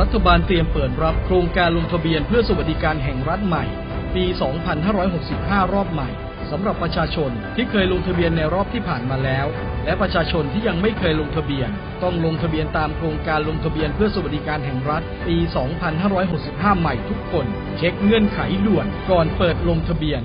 รัฐบาลเตรียมเปิดรับโครงการลงทะเบียนเพื่อสวัสดิการแห่งรัฐใหม่ ปี 2565 รอบใหม่สำหรับประชาชนที่เคยลงทะเบียนในรอบที่ผ่านมาแล้ว และประชาชนที่ยังไม่เคยลงทะเบียน ต้องลงทะเบียนตามโครงการลงทะเบียนเพื่อสวัสดิการแห่งรัฐ ปี 2565 ใหม่ทุกคน เช็คเงื่อนไขด่วนก่อนเปิดลงทะเบียน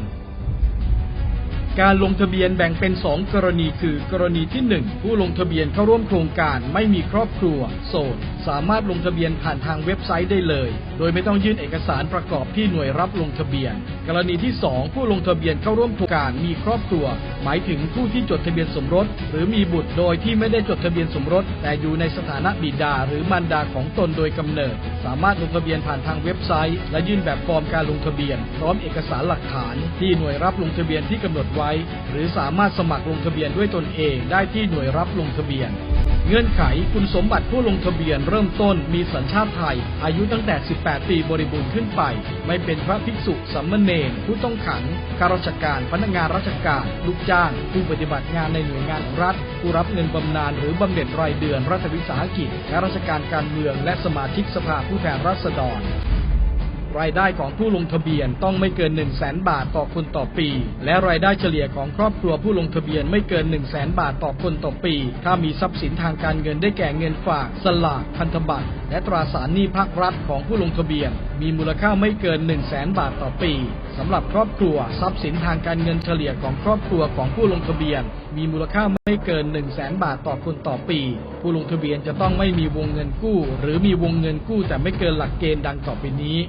การลงทะเบียนแบ่งเป็น 2 กรณีคือ กรณีที่ 1 ผู้ลงทะเบียนเข้าร่วมโครงการไม่มีครอบครัว โสดสามารถลงทะเบียนผ่านทางเว็บไซต์ได้เลย โดยไม่ต้องยื่นเอกสารประกอบที่หน่วยรับลงทะเบียน กรณีที่ 2 ผู้ลงทะเบียนเข้าร่วมโครงการมีครอบครัว หมายถึงผู้ที่จดทะเบียนสมรส หรือมีบุตรโดยที่ไม่ได้จดทะเบียนสมรส แต่อยู่ในสถานะบิดา หรือมารดาของตนโดยกำเนิด สามารถลงทะเบียนผ่านทางเว็บไซต์ และยื่นแบบฟอร์มการลงทะเบียน พร้อมเอกสารหลักฐาน ที่หน่วยรับลงทะเบียนที่กำหนดไว้หรือสามารถสมัครลงทะเบียนด้วยตนเองได้ที่หน่วยรับลงทะเบียน เงื่อนไขคุณสมบัติผู้ลงทะเบียนเริ่มต้นมีสัญชาติไทย อายุตั้งแต่ 18 ปีบริบูรณ์ขึ้นไป ไม่เป็นพระภิกษุสัมมเนรผู้ต้องขังข้าราชการพนักงานราชการ ลูกจ้าง ผู้ปฏิบัติงานในหน่วยงานของรัฐ ผู้รับเงินบำนาญหรือบำเหน็จรายเดือนรัฐวิสาหกิจและราชการการเมืองและสมาชิกสภาผู้แทนราษฎร รายได้ของผู้ลงทะเบียนต้องไม่เกิน 1 0 0 0 0แบาทต่อคนต่อปี และรายได้เฉลี่ยของครอบครัวผู้ลงทะเบียนไม่เกิน 1 0 0 0 0แบาทต่อคนต่อปี ถ้ามีทรัพย์สินทางการเงินได้แก่เงินฝาก สลากพันธบัตร และตราสารหนี้ภาครัฐของผู้ลงทะเบียน มีมูลค่าไม่เกิน 1 0 0 0 0แบาทต่อปีสำหรับครอบครัวทรัพย์สินทางการเงินเฉลี่ยของครอบครัวของผู้ลงทะเบียน มีมูลค่าไม่เกิน 1 0 0 0 0แบาทต่อคนต่อปี ผู้ลงทะเบียนจะต้องไม่มีวงเงินกู้ หรือมีวงเงินกู้แต่ไม่เกินหลักเกณฑ์ดังต่อไปนี้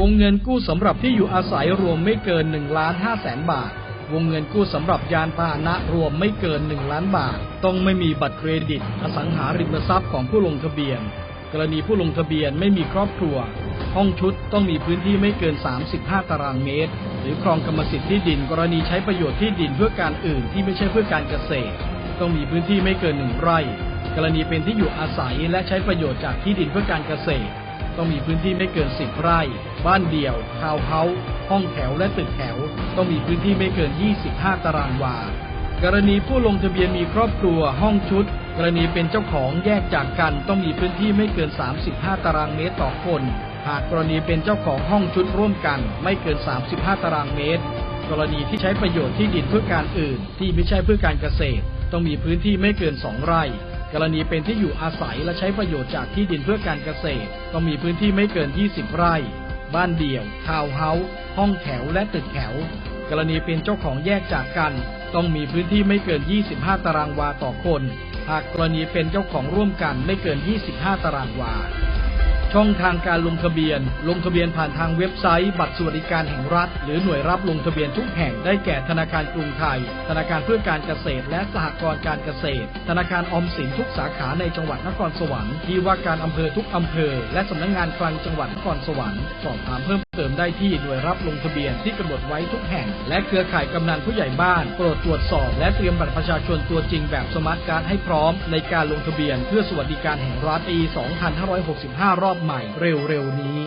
วงเงินกู้สำหรับที่อยู่อาศัยรวมไม่เกิน1ล้าน5แสนบาท วงเงินกู้สำหรับยานพาหนะรวมไม่เกิน 1 ล้านบาท ต้องไม่มีบัตรเครดิต อสังหาริมทรัพย์ของผู้ลงทะเบียน กรณีผู้ลงทะเบียนไม่มีครอบครัว ห้องชุดต้องมีพื้นที่ไม่เกิน 35 ตารางเมตร หรือครองกรรมสิทธิ์ที่ดิน กรณีใช้ประโยชน์ที่ดินเพื่อการอื่นที่ไม่ใช่เพื่อการเกษตร ต้องมีพื้นที่ไม่เกินหนึ่งไร่ กรณีเป็นที่อยู่อาศัยและใช้ประโยชน์จากที่ดินเพื่อการเกษตร ต้องมีพื้นที่ไม่เกิน 10 ไร่ บ้านเดี่ยว ทาวน์เฮาส์ ห้องแถวและตึกแถว ต้องมีพื้นที่ไม่เกิน 25 ตารางวา กรณีผู้ลงทะเบียนมีครอบครัวห้องชุด กรณีเป็นเจ้าของแยกจากกัน ต้องมีพื้นที่ไม่เกิน 35 ตารางเมตรต่อคน หากกรณีเป็นเจ้าของห้องชุดร่วมกัน ไม่เกิน 35 ตารางเมตร กรณีที่ใช้ประโยชน์ที่ดินเพื่อการอื่น ที่ไม่ใช่เพื่อการเกษตร ต้องมีพื้นที่ไม่เกิน 2 ไร่ กรณีเป็นที่อยู่อาศัยและใช้ประโยชน์จากที่ดินเพื่อการเกษตรต้องมีพื้นที่ไม่เกิน 20 ไร่ บ้านเดี่ยว ทาวน์เฮาส์ ห้องแถวและตึกแถว กรณีเป็นเจ้าของแยกจากกัน ต้องมีพื้นที่ไม่เกิน 25 ตารางวาต่อคน หากกรณีเป็นเจ้าของร่วมกันไม่เกิน 25 ตารางวา ช่องทางการลงทะเบียน ลงทะเบียนผ่านทางเว็บไซต์ บัตรสวัสดิการแห่งรัฐ หรือหน่วยรับลงทะเบียนทุกแห่งได้แก่ธนาคารกรุงไทย ธนาคารเพื่อการเกษตร และสหกรณ์การเกษตร ธนาคารออมสินทุกสาขาในจังหวัดนครสวรรค์ที่ว่าการอำเภอทุกอำเภอ และสำนักงานคลังจังหวัดนครสวรรค์สอบถามเพิ่ม เสริมได้ที่หน่วยรับลงทะเบียนที่กำหนดไว้ทุกแห่ง และเครือข่ายกำนันผู้ใหญ่บ้านโปรดตรวจสอบและเตรียมบัตรประชาชนตัวจริงแบบสมาร์ทการ์ดให้พร้อม ในการลงทะเบียนเพื่อสวัสดิการแห่งรัฐปี 2565 รอบใหม่เร็วๆนี้